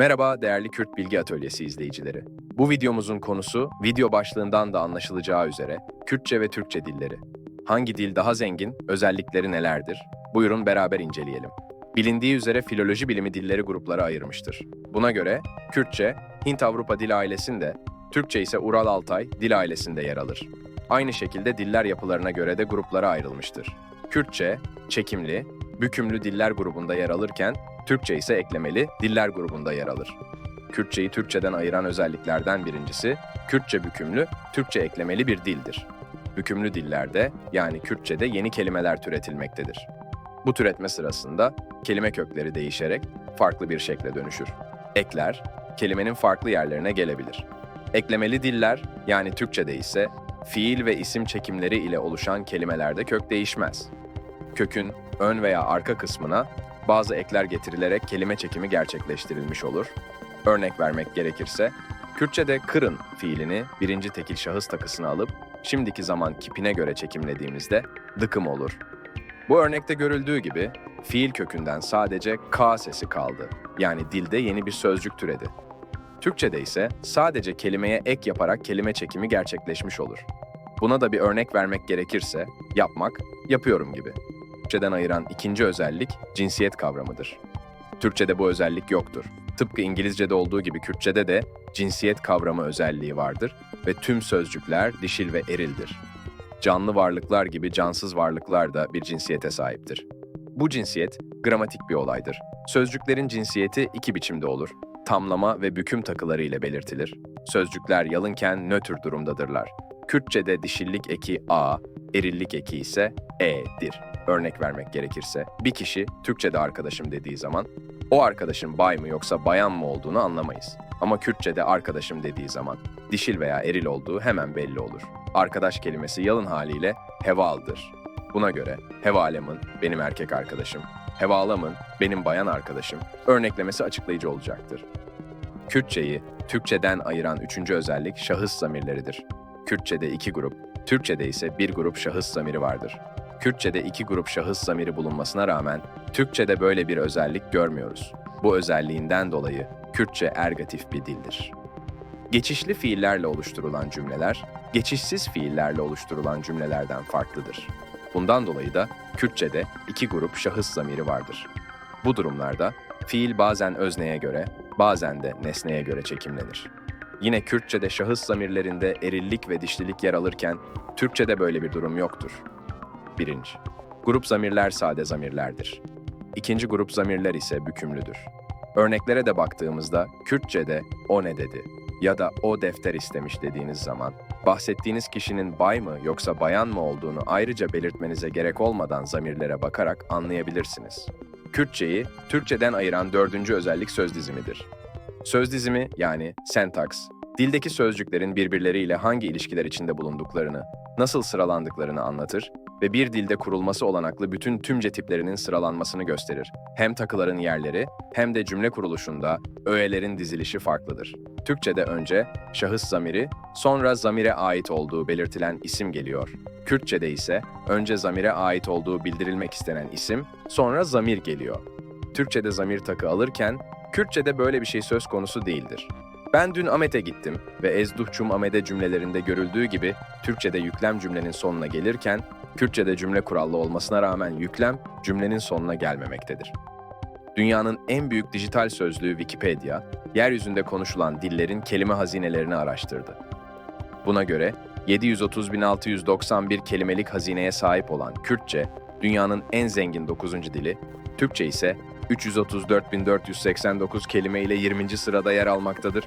Merhaba değerli Kürt Bilgi Atölyesi izleyicileri. Bu videomuzun konusu video başlığından da anlaşılacağı üzere Kürtçe ve Türkçe dilleri. Hangi dil daha zengin, özellikleri nelerdir? Buyurun beraber inceleyelim. Bilindiği üzere filoloji bilimi dilleri gruplara ayırmıştır. Buna göre Kürtçe, Hint-Avrupa dil ailesinde, Türkçe ise Ural-Altay dil ailesinde yer alır. Aynı şekilde diller yapılarına göre de gruplara ayrılmıştır. Kürtçe, çekimli, bükümlü diller grubunda yer alırken Türkçe ise eklemeli diller grubunda yer alır. Kürtçeyi Türkçeden ayıran özelliklerden birincisi, Kürtçe bükümlü, Türkçe eklemeli bir dildir. Bükümlü dillerde, yani Kürtçe'de yeni kelimeler türetilmektedir. Bu türetme sırasında kelime kökleri değişerek farklı bir şekle dönüşür. Ekler, kelimenin farklı yerlerine gelebilir. Eklemeli diller, yani Türkçe'de ise fiil ve isim çekimleri ile oluşan kelimelerde kök değişmez. Kökün ön veya arka kısmına bazı ekler getirilerek kelime çekimi gerçekleştirilmiş olur. Örnek vermek gerekirse, Kürtçe'de kırın fiilini birinci tekil şahıs takısına alıp şimdiki zaman kipine göre çekimlediğimizde dıkım olur. Bu örnekte görüldüğü gibi fiil kökünden sadece k sesi kaldı. Yani dilde yeni bir sözcük türedi. Türkçe'de ise sadece kelimeye ek yaparak kelime çekimi gerçekleşmiş olur. Buna da bir örnek vermek gerekirse yapmak, yapıyorum gibi. Türkçeden ayıran ikinci özellik cinsiyet kavramıdır. Türkçede bu özellik yoktur. Tıpkı İngilizce'de olduğu gibi Kürtçe'de de cinsiyet kavramı özelliği vardır ve tüm sözcükler dişil ve erildir. Canlı varlıklar gibi cansız varlıklar da bir cinsiyete sahiptir. Bu cinsiyet gramatik bir olaydır. Sözcüklerin cinsiyeti iki biçimde olur. Tamlama ve büküm takıları ile belirtilir. Sözcükler yalınken nötr durumdadırlar. Kürtçe'de dişillik eki a, erillik eki ise e'dir. Örnek vermek gerekirse, bir kişi Türkçe'de arkadaşım dediği zaman, o arkadaşın bay mı yoksa bayan mı olduğunu anlamayız. Ama Kürtçe'de arkadaşım dediği zaman, dişil veya eril olduğu hemen belli olur. Arkadaş kelimesi yalın haliyle hevaldır. Buna göre hevalemın benim erkek arkadaşım, hevalamın benim bayan arkadaşım örneklemesi açıklayıcı olacaktır. Kürtçeyi Türkçeden ayıran üçüncü özellik şahıs zamirleridir. Kürtçe'de iki grup, Türkçe'de ise bir grup şahıs zamiri vardır. Kürtçe'de iki grup şahıs zamiri bulunmasına rağmen Türkçe'de böyle bir özellik görmüyoruz. Bu özelliğinden dolayı Kürtçe ergatif bir dildir. Geçişli fiillerle oluşturulan cümleler, geçişsiz fiillerle oluşturulan cümlelerden farklıdır. Bundan dolayı da Kürtçe'de iki grup şahıs zamiri vardır. Bu durumlarda fiil bazen özneye göre, bazen de nesneye göre çekimlenir. Yine Kürtçe'de şahıs zamirlerinde erillik ve dişlilik yer alırken Türkçe'de böyle bir durum yoktur. Birinci, grup zamirler sade zamirlerdir. İkinci grup zamirler ise bükümlüdür. Örneklere de baktığımızda Kürtçe'de o ne dedi ya da o defter istemiş dediğiniz zaman bahsettiğiniz kişinin bay mı yoksa bayan mı olduğunu ayrıca belirtmenize gerek olmadan zamirlere bakarak anlayabilirsiniz. Kürtçeyi Türkçeden ayıran dördüncü özellik söz dizimidir. Söz dizimi yani sentaks, dildeki sözcüklerin birbirleriyle hangi ilişkiler içinde bulunduklarını, nasıl sıralandıklarını anlatır ve bir dilde kurulması olanaklı bütün tümce tiplerinin sıralanmasını gösterir. Hem takıların yerleri hem de cümle kuruluşunda öğelerin dizilişi farklıdır. Türkçe'de önce şahıs zamiri, sonra zamire ait olduğu belirtilen isim geliyor. Kürtçe'de ise önce zamire ait olduğu bildirilmek istenen isim, sonra zamir geliyor. Türkçe'de zamir takı alırken, Kürtçe'de böyle bir şey söz konusu değildir. Ben dün Ahmet'e gittim ve ezduhçum Ahmet'e cümlelerinde görüldüğü gibi Türkçe'de yüklem cümlenin sonuna gelirken, Kürtçe'de cümle kurallı olmasına rağmen yüklem cümlenin sonuna gelmemektedir. Dünyanın en büyük dijital sözlüğü Wikipedia, yeryüzünde konuşulan dillerin kelime hazinelerini araştırdı. Buna göre 730.691 kelimelik hazineye sahip olan Kürtçe, dünyanın en zengin 9. dili, Türkçe ise 334.489 kelime ile 20. sırada yer almaktadır.